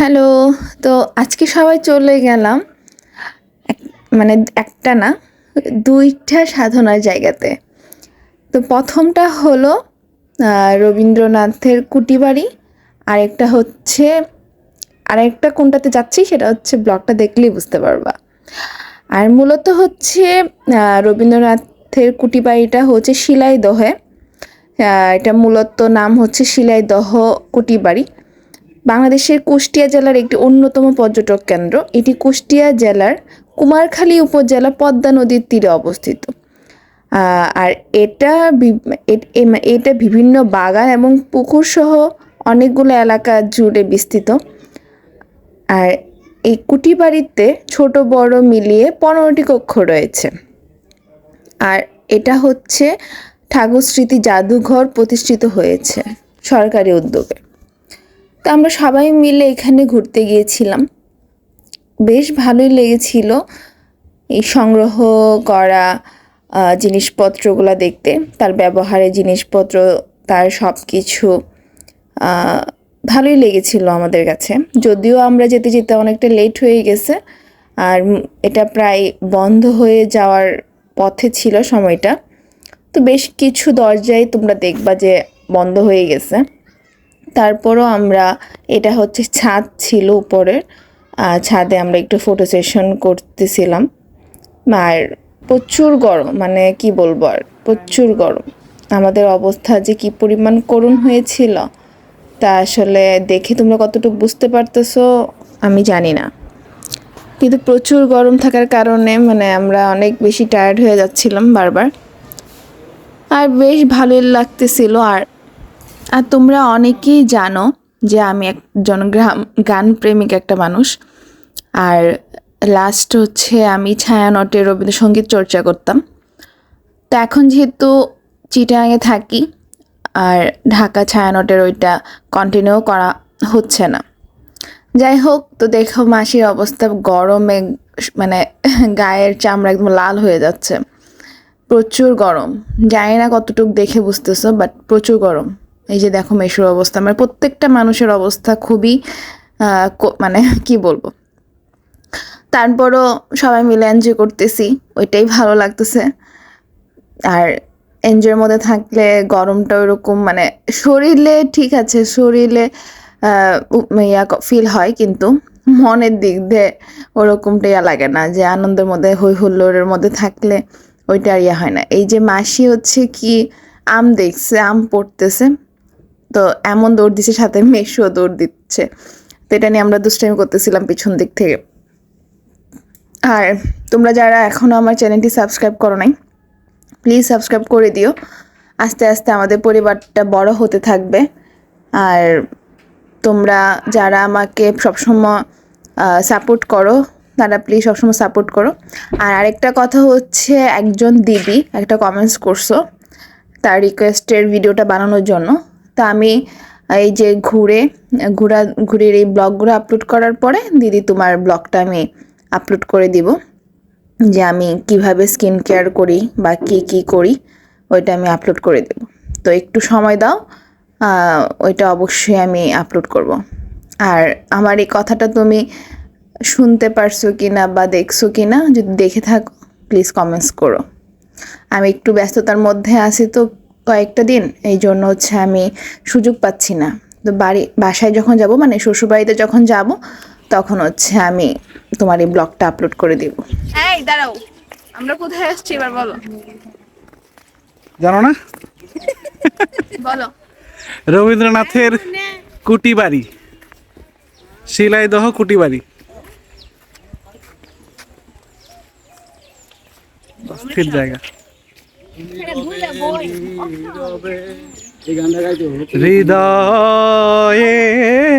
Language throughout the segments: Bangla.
হ্যালো, তো আজকে সবাই চলে গেলাম মানে একটা না, দুইটা সাধনার জায়গাতে। তো প্রথমটা হলো রবীন্দ্রনাথের কুটিবাড়ি, আরেকটা হচ্ছে, আরেকটা কোনটাতে যাচ্ছি সেটা হচ্ছে ব্লগটা দেখলেই বুঝতে পারবা। আর মূলত হচ্ছে রবীন্দ্রনাথের কুটিবাড়িটা হচ্ছে শিলাইদহে এটা মূলত নাম হচ্ছে শিলাইদহ কুটিবাড়ি। বাংলাদেশের কুষ্টিয়া জেলার একটি অন্যতম পর্যটক কেন্দ্র। এটি কুষ্টিয়া জেলার কুমারখালী উপজেলা পদ্মা নদীর তীরে অবস্থিত। আর এটা এটা বিভিন্ন বাগান এবং পুকুর সহ অনেকগুলো এলাকা জুড়ে বিস্তৃত। আর এই কুটি বাড়িতে ছোট, বড় মিলিয়ে পনেরোটি কক্ষ রয়েছে। আর এটা হচ্ছে ঠাকুর স্মৃতি জাদুঘর প্রতিষ্ঠিত হয়েছে সরকারি উদ্যোগে। তো আমরা সবাই মিলে এখানে ঘুরতে গিয়েছিলাম। বেশ ভালোই লেগেছিল এই সংগ্রহ করা জিনিসপত্রগুলো দেখতে, তার ব্যবহারের জিনিসপত্র, তার সব কিছু ভালোই লেগেছিল আমাদের কাছে। যদিও আমরা যেতে যেতে অনেকটা লেট হয়ে গেছে, আর এটা প্রায় বন্ধ হয়ে যাওয়ার পথে ছিল সময়টা। তো বেশ কিছু দরজায় তোমরা দেখবা যে বন্ধ হয়ে গেছে। তারপরও আমরা, এটা হচ্ছে ছাদ ছিল উপরের ছাদে আমরা একটু ফটো সেশন করতেছিলাম। আর প্রচুর গরম মানে কি বলব আর, প্রচুর গরম। আমাদের অবস্থা যে কি পরিমাণ করুণ হয়েছিল, তা আসলে দেখে তোমরা কতটুকু বুঝতে পারতেছো, আমি জানি না। কিন্তু প্রচুর গরম থাকার কারণে মানে আমরা অনেক বেশি টায়ার্ড হয়ে যাচ্ছিলাম বারবার। আর বেশ ভালোই লাগতেছিল, আর আর তোমরা অনেকেই জানো যে আমি একজন গ্রাম গান প্রেমিক একটা মানুষ। আর লাস্ট হচ্ছে আমি ছায়ানটে রবীন্দ্রসঙ্গীত চর্চা করতাম। তো এখন যেহেতু চিটাঙে থাকি, আর ঢাকা ছায়ানটের ওইটা কন্টিনিউ করা হচ্ছে না। যাই হোক, তো দেখো মাসির অবস্থা গরমে মানে গায়ের চামড়া একদম লাল হয়ে যাচ্ছে। প্রচুর গরম। জানি না কতটুকু দেখে বুঝতেছো বাট প্রচুর গরম। এই যে দেখো মেশুর অবস্থা মানে প্রত্যেকটা মানুষের অবস্থা খুবই মানে কি বলব? তারপরও সবাই মিলে এনজয় করতেছি, ওইটাই ভালো লাগতেছে। আর এনজয়ের মধ্যে থাকলে গরমটা ওরকম মানে শরীরে ঠিক আছে, শরীরে ইয়া ফিল হয় কিন্তু মনের দিক দিয়ে ওরকমটা ইয়া লাগে না, যে আনন্দের মধ্যে হই হুল্লোড়ের মধ্যে থাকলে ওইটা ইয়া হয় না। এই যে মাসি হচ্ছে কি আম দেখছে, আম পড়তেছে। তো এমন দৌড় দিচ্ছে সাথে মেশও দৌড় দিচ্ছে। তো এটা নিয়ে আমরা দুষ্টামি করতেছিলাম পিছন দিক থেকে। আর তোমরা যারা এখনও আমার চ্যানেলটি সাবস্ক্রাইব করো নাই, প্লিজ সাবস্ক্রাইব করে দিও। আস্তে আস্তে আমাদের পরিবারটা বড় হতে থাকবে। আর তোমরা যারা আমাকে সবসময় সাপোর্ট করো, তারা প্লিজ সবসময় সাপোর্ট করো। আর আরেকটা কথা হচ্ছে একজন দিদি, একটা কমেন্টস করছ, তার রিকোয়েস্টের ভিডিওটা বানানোর জন্য। তা আমি এই যে ঘুরে, ঘোরা, ঘুরের এই ব্লগগুলো আপলোড করার পরে দিদি তোমার ব্লগটা আমি আপলোড করে দিব। যে আমি কীভাবে স্কিন কেয়ার করি বা কি কি করি, ওইটা আমি আপলোড করে দেব। তো একটু সময় দাও ওইটা অবশ্যই আমি আপলোড করব। আর আমার এই কথাটা তুমি শুনতে পারছ কি না বা দেখছ কি না যদি দেখে থাকো প্লিজ কমেন্টস করো। আমি একটু ব্যস্ততার মধ্যে আছি তো কয়েকটা দিন এই জন্য হচ্ছে আমি সুযোগ পাচ্ছি না। তো বাড়ি বাসায় যখন যাব মানে শ্বশুরবাড়িতে যখন যাব তখন হচ্ছে আমি তোমার এই ব্লগটা আপলোড করে দিব। এই দাঁড়াও। আমরা কোথায় আসছি এবার বলো? জানো না? বলো। রবীন্দ্রনাথের কুটি বাড়ি শিলাইদহ কুটি বাড়ি অস্থির জায়গা। হৃদয়ে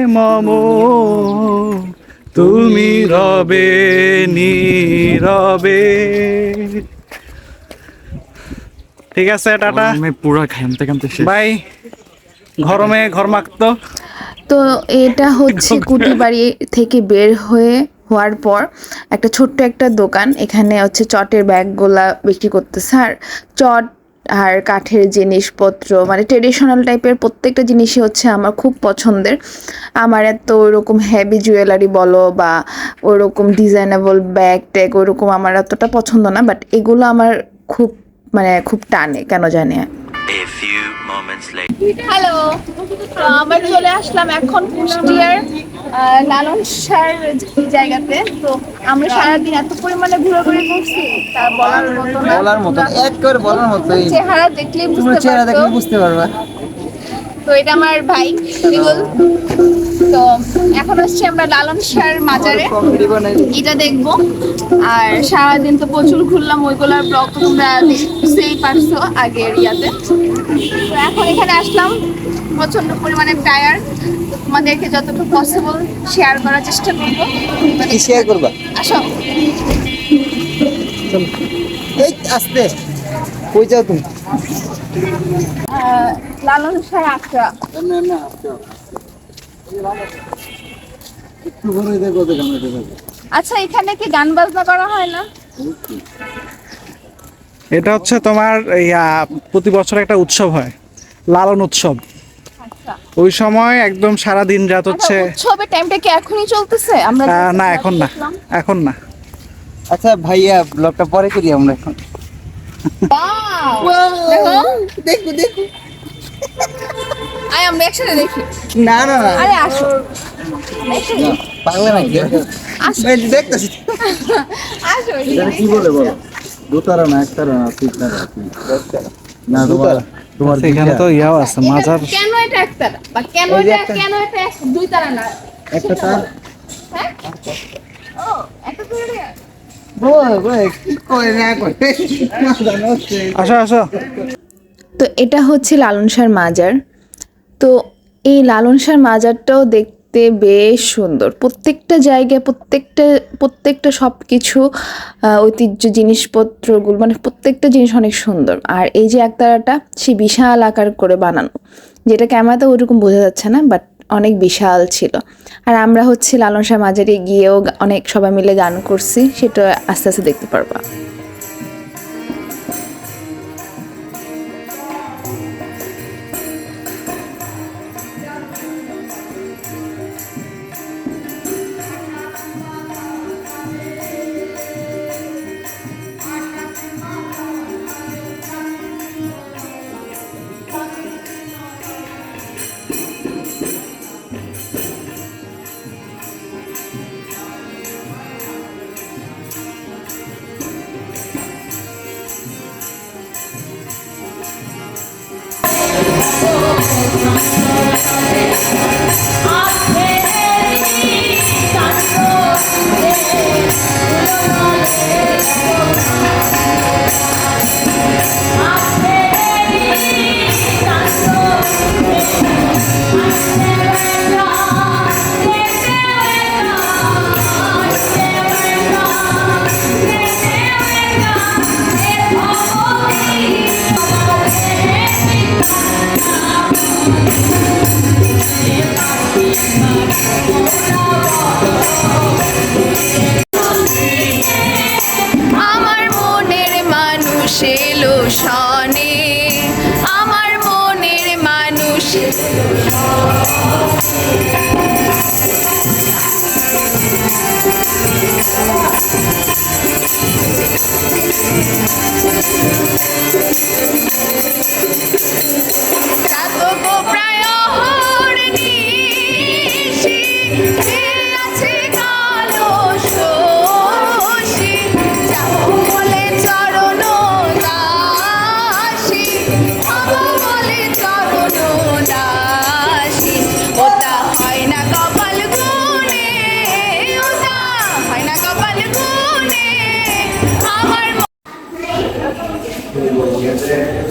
মম তুমি রবে নীরবে। ঠিক আছে টাটা। আমি পুরো ঘামতে ঘামতে বাই। ঘরমে ঘর মাখতো। তো এটা হচ্ছে কুটি বাড়ি থেকে বের হয়ে হওয়ার পর একটা ছোট্ট একটা দোকান, এখানে হচ্ছে চটের ব্যাগগুলা বিক্রি করতেছে। আর চট আর কাঠের জিনিসপত্র মানে ট্রেডিশনাল টাইপের প্রত্যেকটা জিনিসই হচ্ছে আমার খুব পছন্দের। আমার এত ওইরকম হেভি জুয়েলারি বলো বা ওইরকম ডিজাইনেবল ব্যাগ ট্যাগ ওইরকম আমার এতটা পছন্দ না বাট এগুলো আমার খুব মানে খুব টানে, কেন জানি। A few moments later. Hello আমরা চলে আসলাম এখন কুষ্টিয়ার আহ, লালন সার জায়গাতে। তো আমরা সারাদিন এত পরিমাণে ঘোরাঘুরি করছি তা বলার মতো না। বলার মতো এক করে বলার মতো চেহারা দেখলেই বুঝতে চেহারা দেখলে বুঝতে পারবা। তো এটা আমার ভাই বিগুল তো এখন আসছি আমরা লালন সার মাজারে। এটা দেখব। আর সারাদিন তো প্রচুর ঘুরলাম ওইগুলোর ব্লগ তো তোমরা দেখতেই পারছ আগের ইয়াতে। তো এখন এখানে আসলাম প্রচণ্ড পরিমাণে টায়ার তোমাদেরকে যতটুকু পসিবল শেয়ার করার চেষ্টা করব। কি শেয়ার করবা? আসো। এই আস্তে। কই যাও তুমি? লালন সার আখড়া। না না একটু ঘুরে দেখো তো কেমন দেখো আচ্ছা এখানে কি গান বাজনা করা হয় না? এটা হচ্ছে তোমার প্রতি বছর একটা উৎসব হয় লালন উৎসব। আচ্ছা। ওই সময় একদম সারা দিন রাত হচ্ছে আচ্ছা, উৎসবের টাইমটা কি এখনই চলতেছে? আমরা না এখন না এখন না। আচ্ছা ভাইয়া ব্লগটা পরে করি আমরা এখন। দেখো দেখো। আয় আমরা একসাথে দেখি। না না না। আরে আসো। পাগলা নাকি? আসো। দেখতেছি। আসো কি বলে বলো? দোতারা না একতারা না তিনতারা না তোমার তোমার এখানে তো ইয়াও আছে মাজার কেন এটা একতারা? বা কেন এটা কেন এটা এক- দুই তারা না? একটা তার। হ্যাঁ? ও একটা করে আসো আসো। তো এটা হচ্ছে লালন শাহর মাজার। তো এই লালন শাহর মাজারটাও দেখতে বেশ সুন্দর। প্রত্যেকটা জায়গায় প্রত্যেকটা প্রত্যেকটা সব কিছু ঐতিহ্য জিনিসপত্রগুলো মানে প্রত্যেকটা জিনিস অনেক সুন্দর। আর এই যে একতারাটা, সে বিশাল আকার করে বানানো। যেটা ক্যামেরাতে ওরকম বোঝা যাচ্ছে না, বাট অনেক বিশাল ছিল। আর আমরা হচ্ছে লালন শাহ মাজারে গিয়েও অনেক সবাই মিলে গান করছি, সেটা আস্তে আস্তে দেখতে পারবা। শনে আমার মনের মানুষ। প্রায় অহর্নিশি,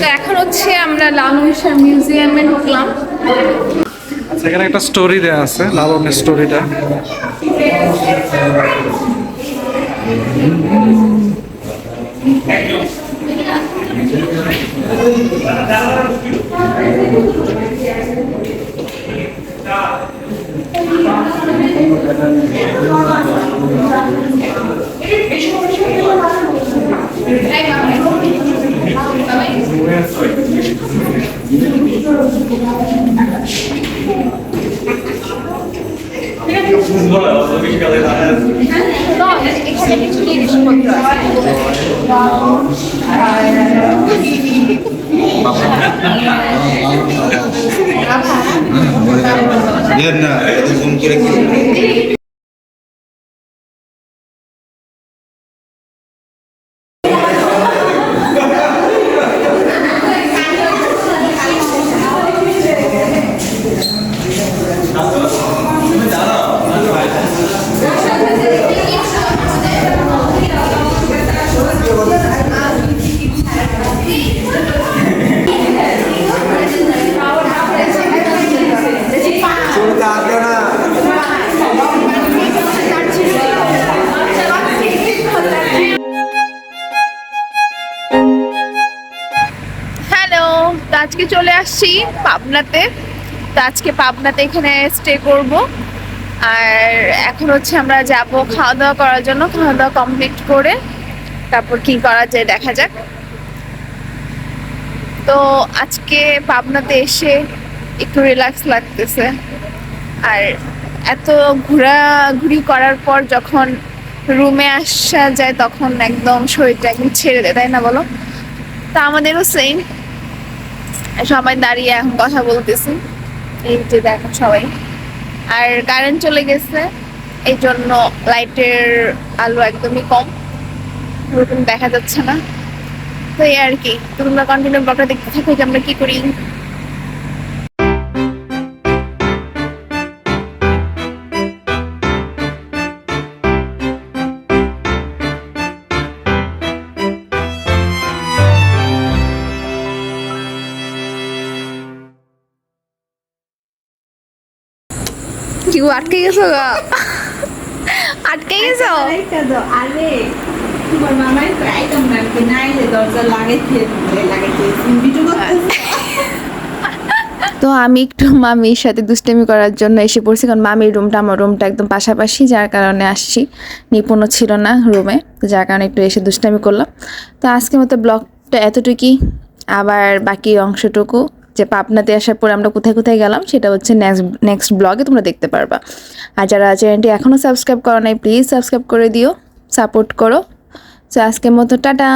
তো এখন হচ্ছে আমরা লালন শাহ মিউজিয়ামে ঢুকলাম। আচ্ছা এখানে একটা স্টোরি দেওয়া আছে লালনের স্টোরিটা তো এখানে কিছু জিনিসপত্র আছে না ফোন পাবনাতে। তো আজকে পাবনাতে এখানে স্টে করব। আর এখন হচ্ছে আমরা যাব খাওয়া দাওয়া করার জন্য খাওয়া দাওয়া কমপ্লিট করে তারপর কি করা যায় দেখা যাক। তো আজকে পাবনাতে এসে একটু রিল্যাক্স লাগতেছে। আর এত ঘোরাঘুরি করার পর যখন রুমে আসা যায়, তখন একদম শরীরটা একদম ছেড়ে দেয়, তাই না বলো? তা আমাদেরও সেম সবাই দাঁড়িয়ে এখন কথা বলতেছি। এই যে দেখো সবাই। আর কারেন্ট চলে গেছে, এই জন্য লাইটের আলো একদমই কম। দেখা যাচ্ছে না। তো এই আর কি, তোমরা কন্টিনিউ ব্লগটা দেখতে থাকো যে আমরা কি করি। গো, আটকে গেছো গা। আটকে গেছো? আরে তোমার মামাই তো আইতাম নাই দরজা লাগাইতে লাগাইতে ভিডিও করতেছে। তো আমি একটু মামির সাথে দুষ্টামি করার জন্য এসে পড়ছি কারণ মামির রুমটা আমার রুমটা একদম পাশাপাশি যার কারণে আসছি। নিপুণ ছিল না রুমে তো যার কারণে একটু এসে দুষ্টামি করলাম। তো আজকের মতো ব্লগটা এতটুকুই। আবার বাকি অংশটুকু যে পাবনাতে আসার পরে আমরা কোথায় কোথায় গেলাম, সেটা হচ্ছে নেক্সট নেক্সট ব্লগে তোমরা দেখতে পারবা। আর যারা চ্যানেলটি এখনও সাবস্ক্রাইব করো নাই প্লিজ সাবস্ক্রাইব করে দিও সাপোর্ট করো। তো আজকের মতো, টাটা!